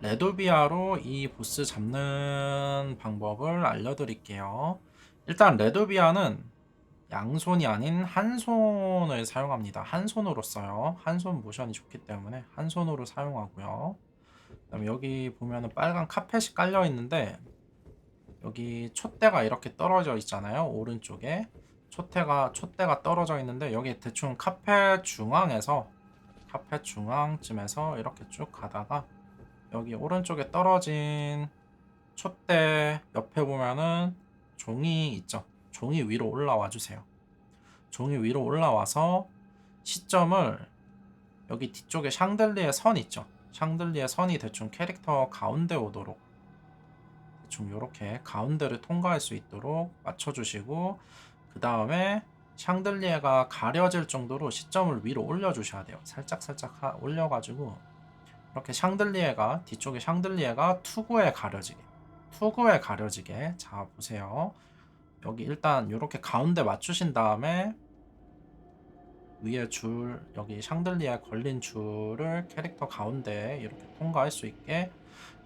레도비아로 이 보스 잡는 방법을 알려드릴게요. 일단 레도비아는 양손이 아닌 한 손을 사용합니다. 한 손으로 써요. 한 손 모션이 좋기 때문에 한 손으로 사용하고요. 그다음에 여기 보면은 빨간 카펫이 깔려 있는데 여기 촛대가 이렇게 떨어져 있잖아요. 오른쪽에 촛대가 촛대가 떨어져 있는데 여기 대충 카펫 중앙에서 카펫 중앙쯤에서 이렇게 쭉 가다가 여기 오른쪽에 떨어진 촛대 옆에 보면은 종이 있죠. 종이 위로 올라와 주세요. 종이 위로 올라와서 시점을 여기 뒤쪽에 샹들리에 선 있죠. 샹들리에 선이 대충 캐릭터 가운데 오도록 대충 이렇게 가운데를 통과할 수 있도록 맞춰주시고 그 다음에 샹들리에가 가려질 정도로 시점을 위로 올려주셔야 돼요. 살짝 살짝 하- 올려가지고 이렇게 샹들리에가 뒤쪽에 샹들리에가 투구에 가려지게 투구에 가려지게 자 보세요. 여기 일단 이렇게 가운데 맞추신 다음에 위에 줄 여기 샹들리에 걸린 줄을 캐릭터 가운데 이렇게 통과할 수 있게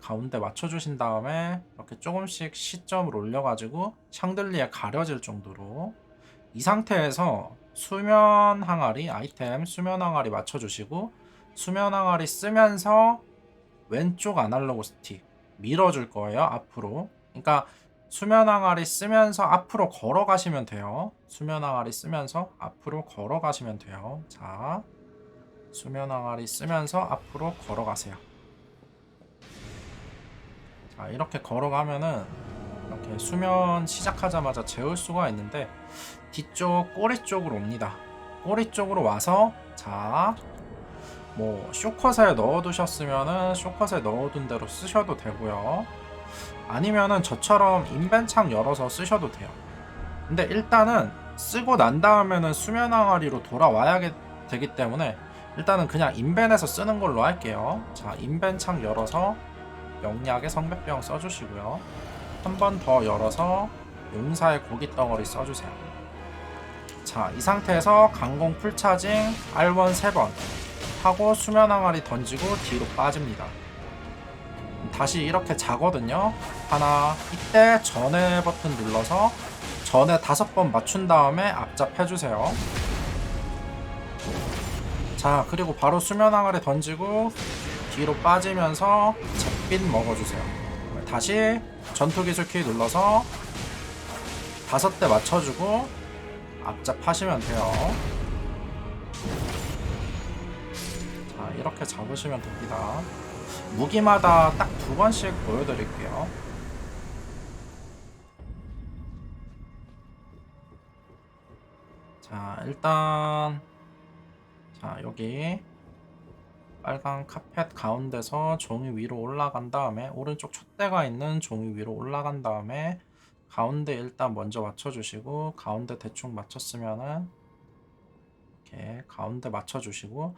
가운데 맞춰주신 다음에 이렇게 조금씩 시점을 올려가지고 샹들리에 가려질 정도로 이 상태에서 수면 항아리 아이템 수면 항아리 맞춰주시고 수면 항아리 쓰면서 왼쪽 아날로그 스틱 밀어줄 거예요 앞으로. 그러니까 수면 항아리 쓰면서 앞으로 걸어가시면 돼요. 수면 항아리 쓰면서 앞으로 걸어가시면 돼요. 자 수면 항아리 쓰면서 앞으로 걸어가세요. 자 이렇게 걸어가면은 이렇게 수면 시작하자마자 재울 수가 있는데 뒤쪽 꼬리 쪽으로 옵니다. 꼬리 쪽으로 와서 자 뭐 쇼컷에 넣어두셨으면은 쇼컷에 넣어둔 대로 쓰셔도 되고요. 아니면은 저처럼 인벤창 열어서 쓰셔도 돼요. 근데 일단은 쓰고 난 다음에는 수면 항아리로 돌아와야 게- 되기 때문에 일단은 그냥 인벤에서 쓰는 걸로 할게요. 자, 인벤 창 열어서 영약의 성백병 써주시고요. 한 번 더 열어서 용사의 고기 덩어리 써주세요. 자, 이 상태에서 강공 풀차징 R1 3번 하고 수면 항아리 던지고 뒤로 빠집니다. 다시 이렇게 자거든요. 하나 이때 전에 버튼 눌러서 전에 다섯 번 맞춘 다음에 앞잡 해주세요. 자 그리고 바로 수면 항아리 던지고 뒤로 빠지면서 잿빛 먹어주세요. 다시 전투 기술 키 눌러서 다섯 대 맞춰주고 앞잡 하시면 돼요. 이렇게 잡으시면 됩니다. 무기마다 딱 두 번씩 보여드릴게요. 자 일단 자 여기 빨간 카펫 가운데서 종이 위로 올라간 다음에 오른쪽 촛대가 있는 종이 위로 올라간 다음에 가운데 일단 먼저 맞춰주시고 가운데 대충 맞췄으면은 이렇게 가운데 맞춰주시고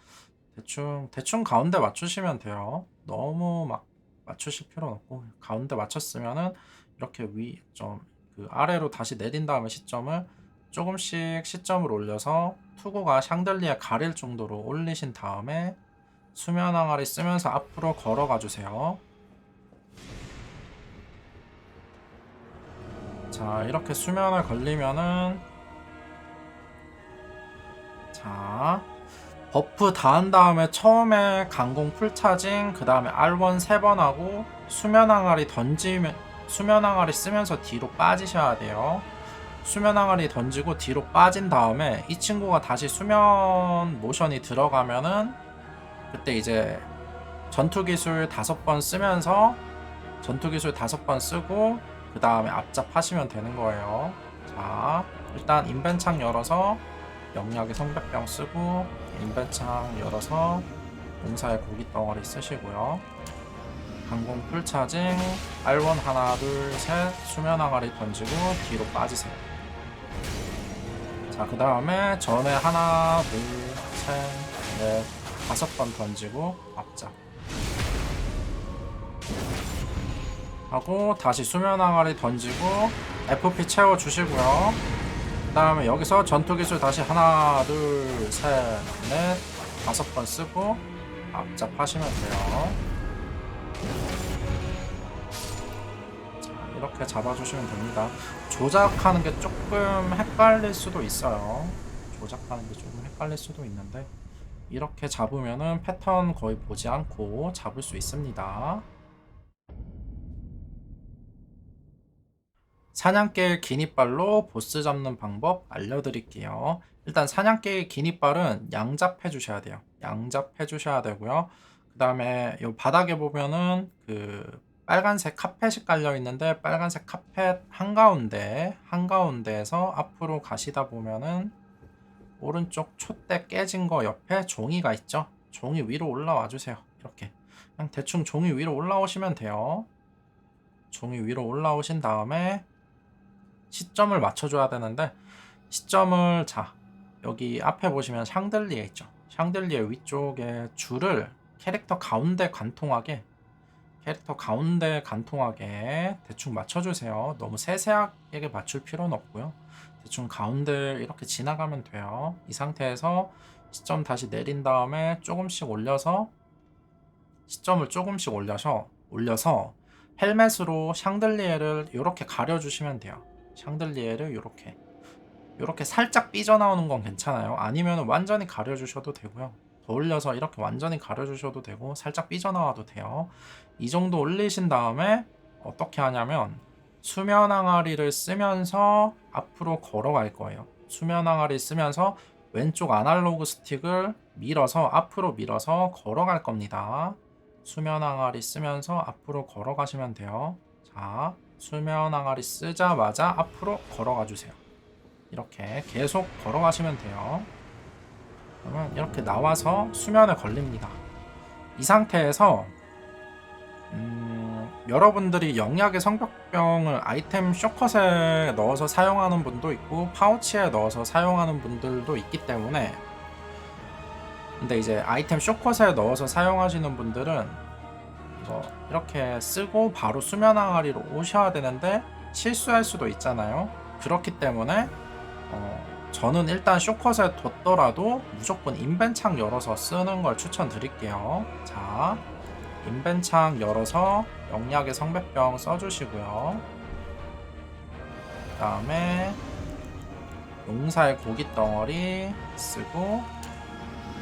대충 대충 가운데 맞추시면 돼요. 너무 막 맞추실 필요는 없고 가운데 맞췄으면은 이렇게 위 좀 그 아래로 다시 내린 다음에 시점을 조금씩 시점을 올려서 투구가 샹들리에 가릴 정도로 올리신 다음에 수면 항아리 쓰면서 앞으로 걸어가 주세요. 자 이렇게 수면을 걸리면은 자 버프 다 한 다음에 처음에 강공 풀차징 그 다음에 R1 세 번 하고 수면 항아리 던지면 수면 항아리 쓰면서 뒤로 빠지셔야 돼요. 수면 항아리 던지고 뒤로 빠진 다음에 이 친구가 다시 수면 모션이 들어가면은 그때 이제 전투 기술 다섯 번 쓰면서 전투 기술 다섯 번 쓰고 그 다음에 앞잡 하시면 되는 거예요. 자 일단 인벤창 열어서 영약의 성백병 쓰고 인벤창 열어서 용사의 고기 덩어리 쓰시고요. 강공 풀차징 R1 하나 둘 셋 수면 항아리 던지고 뒤로 빠지세요. 자 그 다음에 전에 하나 둘 셋 넷 다섯 번 던지고 앞잡 하고 다시 수면 항아리 던지고 FP 채워 주시고요. 그 다음에 여기서 전투 기술 다시 하나, 둘, 셋, 넷, 다섯 번 쓰고 앞잡 하시면 돼요. 자, 이렇게 잡아주시면 됩니다. 조작하는 게 조금 헷갈릴 수도 있어요. 조작하는 게 조금 헷갈릴 수도 있는데 이렇게 잡으면은 패턴 거의 보지 않고 잡을 수 있습니다. 사냥개의 기니빨로 보스 잡는 방법 알려드릴게요. 일단 사냥개의 기니빨은 양잡해 주셔야 돼요. 양잡해 주셔야 되고요. 그 다음에 이 바닥에 보면은 그 빨간색 카펫이 깔려 있는데 빨간색 카펫 한가운데 한가운데에서 앞으로 가시다 보면은 오른쪽 촛대 깨진 거 옆에 종이가 있죠. 종이 위로 올라와 주세요. 이렇게 그냥 대충 종이 위로 올라오시면 돼요. 종이 위로 올라오신 다음에 시점을 맞춰줘야 되는데 시점을 자 여기 앞에 보시면 샹들리에 있죠. 샹들리에 위쪽에 줄을 캐릭터 가운데 관통하게 캐릭터 가운데 관통하게 대충 맞춰주세요. 너무 세세하게 맞출 필요는 없고요. 대충 가운데 이렇게 지나가면 돼요. 이 상태에서 시점 다시 내린 다음에 조금씩 올려서 시점을 조금씩 올려서 올려서 헬멧으로 샹들리에를 이렇게 가려주시면 돼요. 샹들리에를 이렇게 이렇게 살짝 삐져나오는 건 괜찮아요. 아니면 완전히 가려주셔도 되고요. 더 올려서 이렇게 완전히 가려주셔도 되고 살짝 삐져나와도 돼요. 이 정도 올리신 다음에 어떻게 하냐면 수면 항아리를 쓰면서 앞으로 걸어갈 거예요. 수면 항아리 쓰면서 왼쪽 아날로그 스틱을 밀어서 앞으로 밀어서 걸어갈 겁니다. 수면 항아리 쓰면서 앞으로 걸어가시면 돼요. 자, 수면 항아리 쓰자마자 앞으로 걸어가 주세요. 이렇게 계속 걸어가시면 돼요. 그러면 이렇게 나와서 수면에 걸립니다. 이 상태에서 음, 여러분들이 영약의 성벽병을 아이템 쇼컷에 넣어서 사용하는 분도 있고 파우치에 넣어서 사용하는 분들도 있기 때문에 근데 이제 아이템 쇼컷에 넣어서 사용하시는 분들은 이거 이렇게 쓰고 바로 수면 항아리로 오셔야 되는데 실수할 수도 있잖아요. 그렇기 때문에 어, 저는 일단 쇼컷에 뒀더라도 무조건 인벤창 열어서 쓰는 걸 추천드릴게요. 자, 인벤창 열어서 영약의 성배병 써주시고요. 그 다음에 용사의 고기 덩어리 쓰고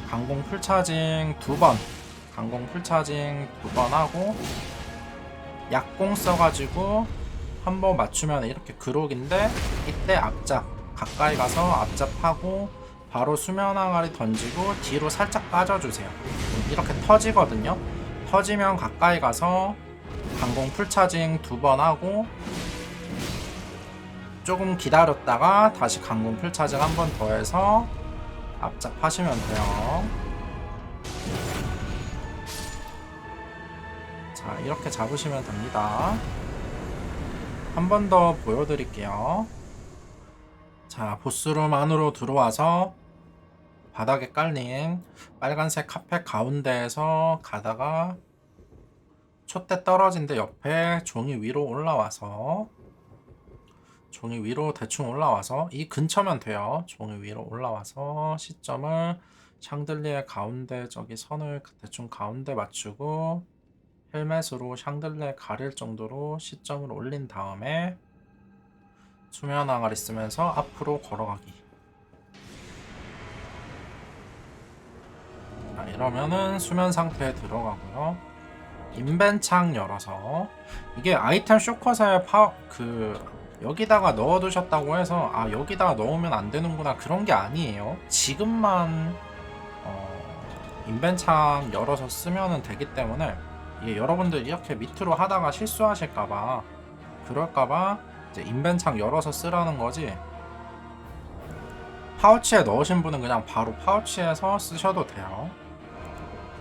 강공 풀차징 두 번, 강공 풀차징 두 번 하고 약공 써가지고 한 번 맞추면 이렇게 그록인데 이때 앞잡 가까이 가서 앞잡하고 바로 수면 항아리 던지고 뒤로 살짝 빠져주세요. 이렇게 터지거든요. 터지면 가까이 가서 강공 풀차징 두 번 하고 조금 기다렸다가 다시 강공 풀차징 한 번 더 해서 앞잡하시면 돼요. 자, 이렇게 잡으시면 됩니다. 한 번 더 보여드릴게요. 자, 보스룸 안으로 들어와서 바닥에 깔린 빨간색 카펫 가운데에서 가다가 촛대 떨어진 데 옆에 종이 위로 올라와서 종이 위로 대충 올라와서 이 근처면 돼요. 종이 위로 올라와서 시점을 샹들리에 가운데 저기 선을 대충 가운데 맞추고 헬멧으로 샹들리에 가릴 정도로 시점을 올린 다음에 수면 항아리 쓰면서 앞으로 걸어가기. 자, 이러면은 수면 상태에 들어가고요. 인벤창 열어서 이게 아이템 쇼컷에 파 그 여기다가 넣어두셨다고 해서 아 여기다가 넣으면 안 되는구나 그런 게 아니에요. 지금만 어, 인벤창 열어서 쓰면 되기 때문에 이게 여러분들 이렇게 밑으로 하다가 실수하실까봐 그럴까봐 인벤창 열어서 쓰라는 거지. 파우치에 넣으신 분은 그냥 바로 파우치에서 쓰셔도 돼요.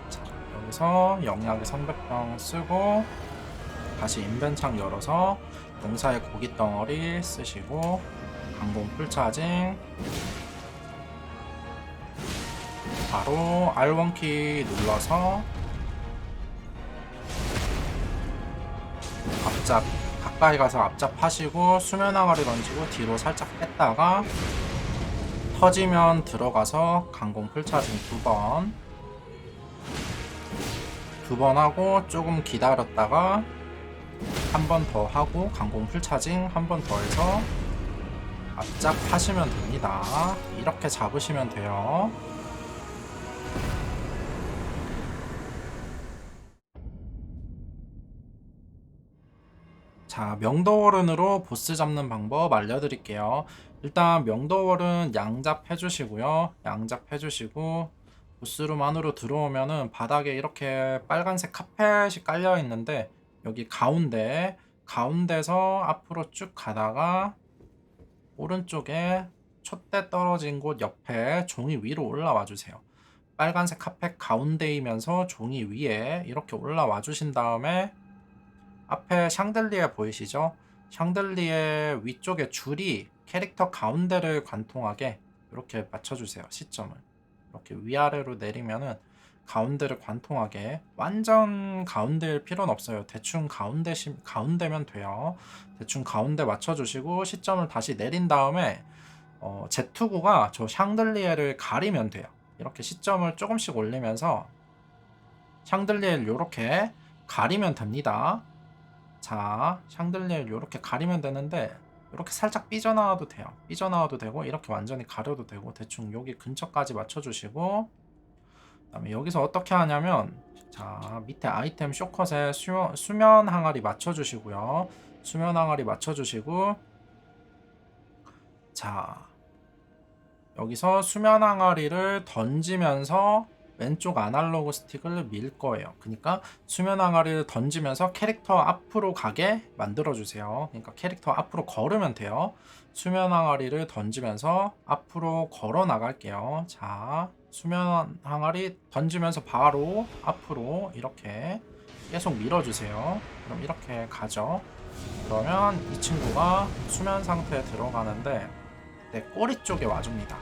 자, 여기서 영약의 300병 쓰고 다시 인벤창 열어서 용사의 고기 덩어리 쓰시고 강공 풀차징 바로 R1키 눌러서 앞잡 가까이 가서 앞잡하시고 수면 항아리 던지고 뒤로 살짝 뺐다가 터지면 들어가서 강공 풀차징 두 번. 두두번 하고 조금 기다렸다가 한 번 더 하고 강공 풀차징 한 번 더 해서 앞잡 하시면 됩니다. 이렇게 잡으시면 돼요. 자, 명도월은으로 보스 잡는 방법 알려드릴게요. 일단 명도월은 양잡 해주시고요. 양잡 해주시고 보스룸 안으로 들어오면은 바닥에 이렇게 빨간색 카펫이 깔려 있는데 여기 가운데 가운데서 앞으로 쭉 가다가 오른쪽에 촛대 떨어진 곳 옆에 종이 위로 올라와 주세요. 빨간색 카펫 가운데이면서 종이 위에 이렇게 올라와 주신 다음에 앞에 샹들리에 보이시죠? 샹들리에 위쪽에 줄이 캐릭터 가운데를 관통하게 이렇게 맞춰주세요. 시점을. 이렇게 위아래로 내리면은 가운데를 관통하게 완전 가운데일 필요는 없어요. 대충 가운데 시, 가운데면 돼요. 대충 가운데 맞춰주시고 시점을 다시 내린 다음에 어, Z2구가 저 샹들리에를 가리면 돼요. 이렇게 시점을 조금씩 올리면서 샹들리에를 이렇게 가리면 됩니다. 자, 샹들리에를 이렇게 가리면 되는데 이렇게 살짝 삐져나와도 돼요. 삐져나와도 되고 이렇게 완전히 가려도 되고 대충 여기 근처까지 맞춰주시고 그 다음에 여기서 어떻게 하냐면 자 밑에 아이템 쇼컷에 수, 수면 항아리 맞춰주시고요. 수면 항아리 맞춰주시고 자 여기서 수면 항아리를 던지면서 왼쪽 아날로그 스틱을 밀 거예요. 그러니까 수면 항아리를 던지면서 캐릭터 앞으로 가게 만들어 주세요. 그러니까 캐릭터 앞으로 걸으면 돼요. 수면 항아리를 던지면서 앞으로 걸어 나갈게요. 자, 수면 항아리 던지면서 바로 앞으로 이렇게 계속 밀어 주세요. 그럼 이렇게 가죠. 그러면 이 친구가 수면 상태에 들어가는데 내 꼬리 쪽에 와줍니다.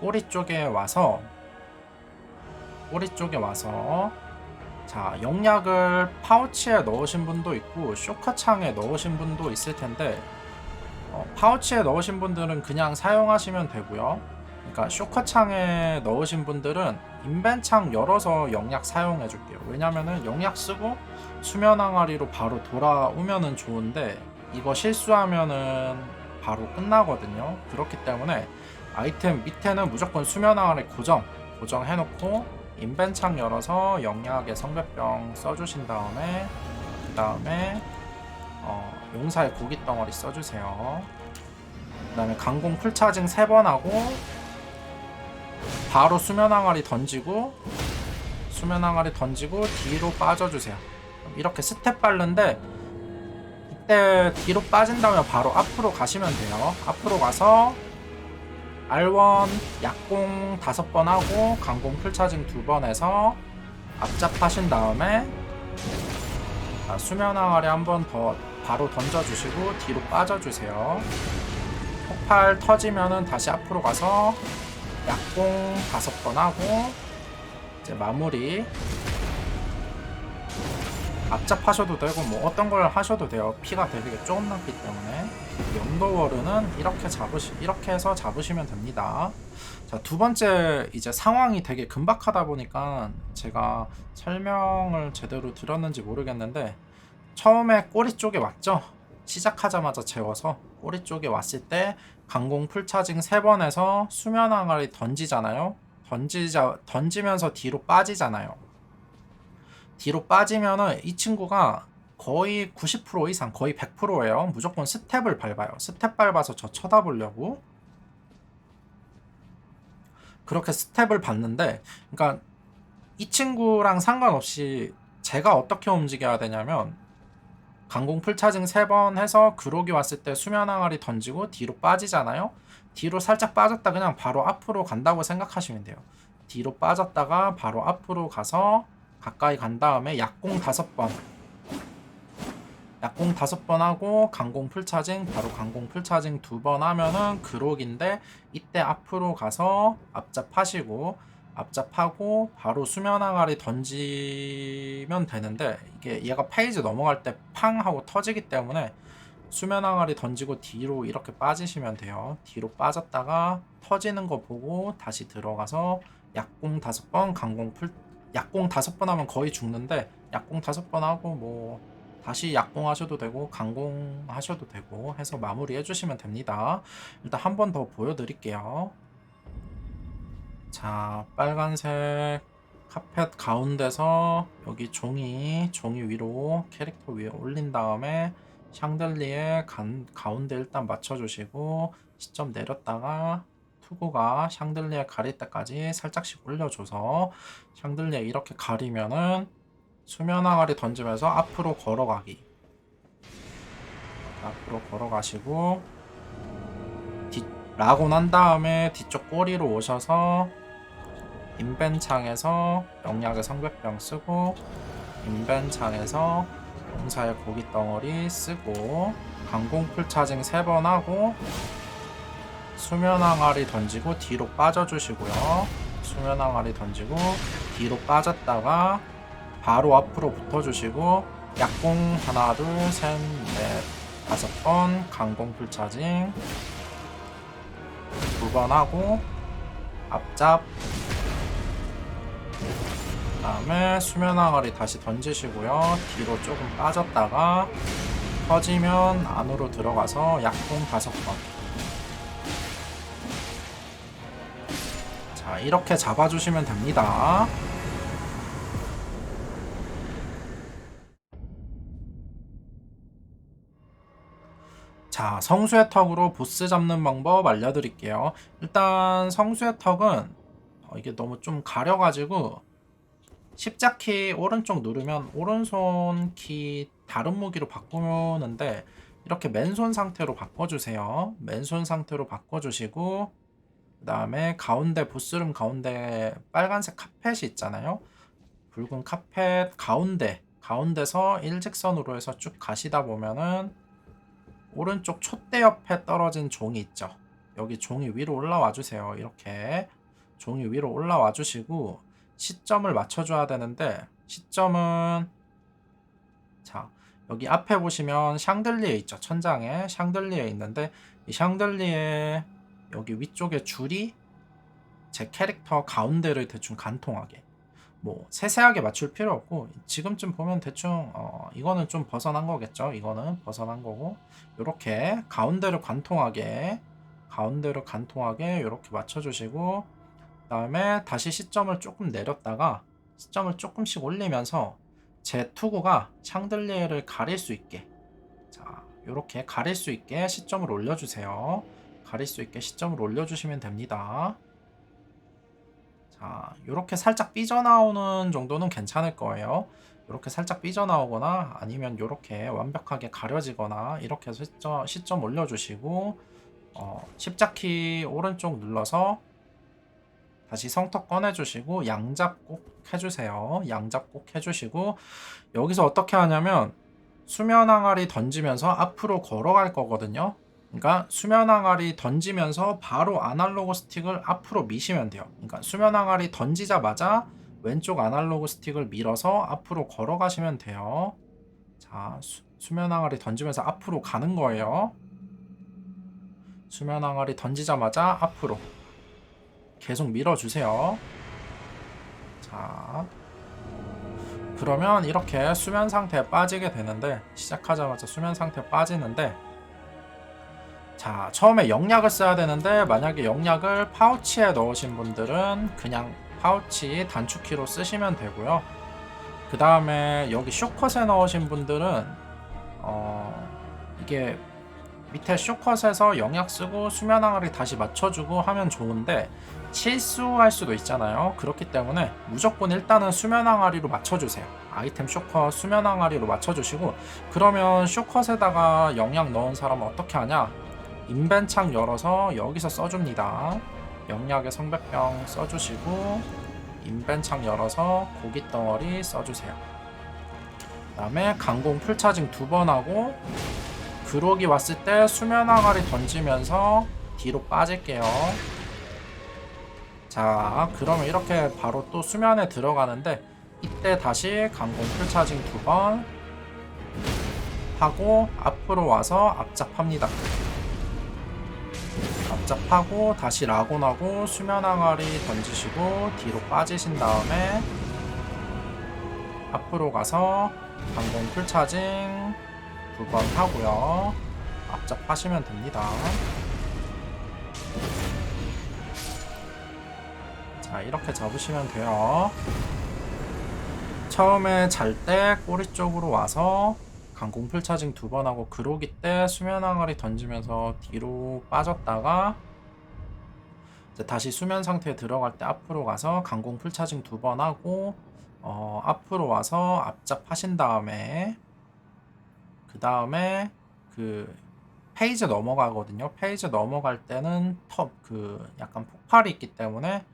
꼬리 쪽에 와서 꼬리 쪽에 와서. 자 영약을 파우치에 넣으신 분도 있고 쇼커창에 넣으신 분도 있을 텐데 어, 파우치에 넣으신 분들은 그냥 사용하시면 되고요. 그러니까 쇼커창에 넣으신 분들은 인벤창 열어서 영약 사용해 줄게요. 왜냐면은 영약 쓰고 수면 항아리로 바로 돌아오면은 좋은데 이거 실수하면은 바로 끝나거든요. 그렇기 때문에 아이템 밑에는 무조건 수면 항아리 고정 고정해 놓고 인벤창 열어서 영약의 성배병 써주신 다음에 그 다음에 어, 용사의 고기 덩어리 써주세요. 그 다음에 강공 풀차징 3번 하고 바로 수면 항아리 던지고 수면 항아리 던지고 뒤로 빠져주세요. 이렇게 스텝 빠른데 이때 뒤로 빠진 다음에 바로 앞으로 가시면 돼요. 앞으로 가서 R1 약공 5번 하고 강공 풀차징 2번 해서 앞잡하신 다음에 자, 수면 항아리 한 번 더 바로 던져주시고 뒤로 빠져주세요. 폭발 터지면은 다시 앞으로 가서 약공 5번 하고 이제 마무리 앞잡하셔도 되고 뭐 어떤 걸 하셔도 돼요. 피가 되게 조금 남기 때문에 연도월은 이렇게 잡으시 이렇게 해서 잡으시면 됩니다. 자, 두 번째 이제 상황이 되게 금박하다 보니까 제가 설명을 제대로 들었는지 모르겠는데 처음에 꼬리 쪽에 왔죠. 시작하자마자 재워서 꼬리 쪽에 왔을 때 강공 풀차징 세 번에서 수면 항아리 던지잖아요. 던지자 던지면서 뒤로 빠지잖아요. 뒤로 빠지면은 이 친구가 거의 90% 이상 거의 100%예요. 무조건 스텝을 밟아요. 스텝 밟아서 저 쳐다보려고 그렇게 스텝을 밟는데 그러니까 이 친구랑 상관없이 제가 어떻게 움직여야 되냐면 강공 풀차징 3번 해서 그록이 왔을 때 수면 항아리 던지고 뒤로 빠지잖아요. 뒤로 살짝 빠졌다 그냥 바로 앞으로 간다고 생각하시면 돼요. 뒤로 빠졌다가 바로 앞으로 가서 가까이 간 다음에 약공 다섯 번 약공 다섯 번 하고 강공 풀차징 바로 강공 풀차징 두 번 하면은 그록인데 이때 앞으로 가서 앞잡하시고 앞잡하고 바로 수면 항아리 던지면 되는데 이게 얘가 페이지 넘어갈 때 팡 하고 터지기 때문에 수면 항아리 던지고 뒤로 이렇게 빠지시면 돼요. 뒤로 빠졌다가 터지는 거 보고 다시 들어가서 약공 다섯 번 강공 풀 약공 다섯 번 하면 거의 죽는데 약공 다섯 번 하고 뭐 다시 약공 하셔도 되고 강공 하셔도 되고 해서 마무리 해주시면 됩니다. 일단 한 번 더 보여드릴게요. 자 빨간색 카펫 가운데서 여기 종이 종이 위로 캐릭터 위에 올린 다음에 샹들리에 간, 가운데 일단 맞춰주시고 시점 내렸다가 투구가 샹들리에 가릴 때까지 살짝씩 올려줘서 샹들리에 이렇게 가리면은 수면 항아리 던지면서 앞으로 걸어가기. 앞으로 걸어가시고 뒤, 라고 난 다음에 뒤쪽 꼬리로 오셔서 인벤 창에서 영약의 성벽병 쓰고 인벤 창에서 용사의 고기 덩어리 쓰고 강공풀 차징 3번 하고 수면 항아리 던지고 뒤로 빠져주시고요. 수면 항아리 던지고 뒤로 빠졌다가 바로 앞으로 붙어주시고 약공 하나 둘 셋 넷 다섯 번 강공 풀 차징 두 번 하고 앞잡 다음에 수면 항아리 다시 던지시고요. 뒤로 조금 빠졌다가 터지면 안으로 들어가서 약공 다섯 번. 자, 이렇게 잡아주시면 됩니다. 자, 성수의 턱으로 보스 잡는 방법 알려드릴게요. 일단 성수의 턱은 어, 이게 너무 좀 가려가지고 십자키 오른쪽 누르면 오른손 키 다른 무기로 바꾸는데 이렇게 맨손 상태로 바꿔주세요. 맨손 상태로 바꿔주시고 그 다음에 가운데 보스룸 가운데 빨간색 카펫이 있잖아요. 붉은 카펫 가운데 가운데서 일직선으로 해서 쭉 가시다 보면은 오른쪽 촛대 옆에 떨어진 종이 있죠. 여기 종이 위로 올라와 주세요. 이렇게 종이 위로 올라와 주시고 시점을 맞춰줘야 되는데 시점은 자 여기 앞에 보시면 샹들리에 있죠 천장에 샹들리에 있는데 이 샹들리에 여기 위쪽에 줄이 제 캐릭터 가운데를 대충 간통하게. 뭐 세세하게 맞출 필요 없고 지금쯤 보면 대충 어 이거는 좀 벗어난 거겠죠? 이거는 벗어난 거고 이렇게 가운데를 관통하게 가운데를 간통하게 이렇게 맞춰주시고 다음에 다시 시점을 조금 내렸다가 시점을 조금씩 올리면서 제 투구가 샹들리에를 가릴 수 있게. 자 이렇게 가릴 수 있게 시점을 올려주세요 가릴 수 있게 시점을 올려주시면 됩니다 자 이렇게 살짝 삐져나오는 정도는 괜찮을 거예요 이렇게 살짝 삐져나오거나 아니면 이렇게 완벽하게 가려지거나 이렇게 시점, 시점 올려주시고 어, 십자키 오른쪽 눌러서 다시 성턱 꺼내주시고 양잡 꼭 해주세요. 양잡 꼭 해주시고 여기서 어떻게 하냐면 수면 항아리 던지면서 앞으로 걸어갈 거거든요. 그러니까 수면 항아리 던지면서 바로 아날로그 스틱을 앞으로 미시면 돼요. 그러니까 수면 항아리 던지자마자 왼쪽 아날로그 스틱을 밀어서 앞으로 걸어가시면 돼요. 자, 수, 수면 항아리 던지면서 앞으로 가는 거예요. 수면 항아리 던지자마자 앞으로 계속 밀어주세요. 자, 그러면 이렇게 수면 상태에 빠지게 되는데 시작하자마자 수면 상태에 빠지는데 자 처음에 영약을 써야 되는데 만약에 영약을 파우치에 넣으신 분들은 그냥 파우치 단축키로 쓰시면 되고요 그 다음에 여기 쇼컷에 넣으신 분들은 어 이게 밑에 쇼컷에서 영약 쓰고 수면 항아리 다시 맞춰주고 하면 좋은데 실수할 수도 있잖아요. 그렇기 때문에 무조건 일단은 수면 항아리로 맞춰주세요. 아이템 쇼컷 수면 항아리로 맞춰주시고 그러면 쇼컷에다가 영약 넣은 사람은 어떻게 하냐? 인벤창 열어서 여기서 써줍니다. 영약의 성백병 써주시고 인벤창 열어서 고기 덩어리 써주세요. 그 다음에 강공 풀차징 두 번 하고 그록이 왔을 때 수면 항아리 던지면서 뒤로 빠질게요. 자, 그러면 이렇게 바로 또 수면에 들어가는데 이때 다시 강공 풀차징 두 번 하고 앞으로 와서 앞잡합니다. 앞잡하고 다시 라곤하고 수면 항아리 던지시고 뒤로 빠지신 다음에 앞으로 가서 강공 풀차징 두 번 하고요. 앞잡하시면 됩니다. 자, 이렇게 잡으시면 돼요. 처음에 잘 때 꼬리 쪽으로 와서 강공 풀 차징 두 번 하고 그로기 때 수면 항아리 던지면서 뒤로 빠졌다가 다시 수면 상태에 들어갈 때 앞으로 가서 강공 풀 차징 두 번 하고 어, 앞으로 와서 앞잡 하신 다음에 그 다음에 그 페이지 넘어가거든요. 페이지 넘어갈 때는 top 그 약간 폭발이 있기 때문에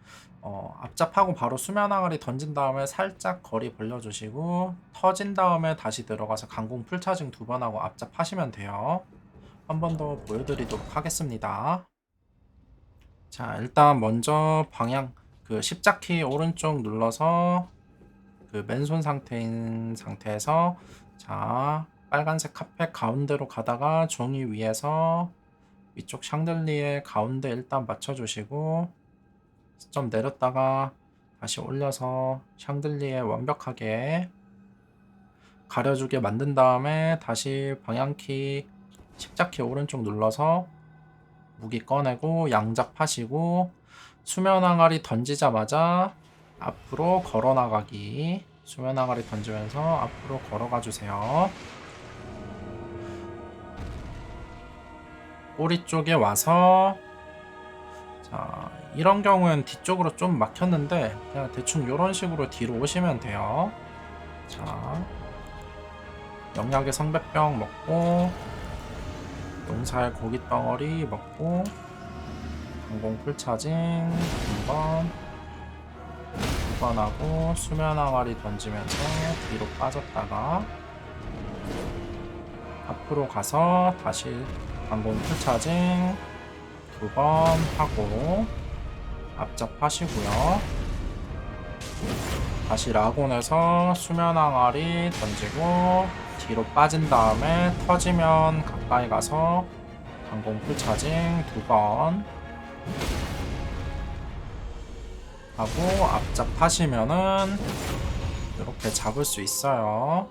어, 앞잡하고 바로 수면 항아리 던진 다음에 살짝 거리 벌려주시고 터진 다음에 다시 들어가서 강공 풀 차징 두 번 하고 앞잡 하시면 돼요. 한 번 더 보여드리도록 하겠습니다. 자, 일단 먼저 방향 그 십자키 오른쪽 눌러서 그 맨손 상태인 상태에서 자, 빨간색 카펫 가운데로 가다가 종이 위에서 위쪽 샹들리에 가운데 일단 맞춰 주시고 좀 내렸다가 다시 올려서 샹들리에 완벽하게 가려주게 만든 다음에 다시 방향키 십자키 오른쪽 눌러서 무기 꺼내고 양작 파시고 수면 항아리 던지자마자 앞으로 걸어 나가기 수면 항아리 던지면서 앞으로 걸어가 주세요. 꼬리 쪽에 와서 자 이런 경우엔 뒤쪽으로 좀 막혔는데 그냥 대충 이런 식으로 뒤로 오시면 돼요. 자 영약의 성백병 먹고 용살 고깃덩어리 먹고 항공 풀차징 한번 두번 하고 수면 항아리 던지면서 뒤로 빠졌다가 앞으로 가서 다시 항공 풀차징 두 번 하고 앞잡 하시고요. 다시 라곤에서 수면 항아리 던지고 뒤로 빠진 다음에 터지면 가까이 가서 항공 풀차징 두 번 하고 앞잡 하시면은 이렇게 잡을 수 있어요.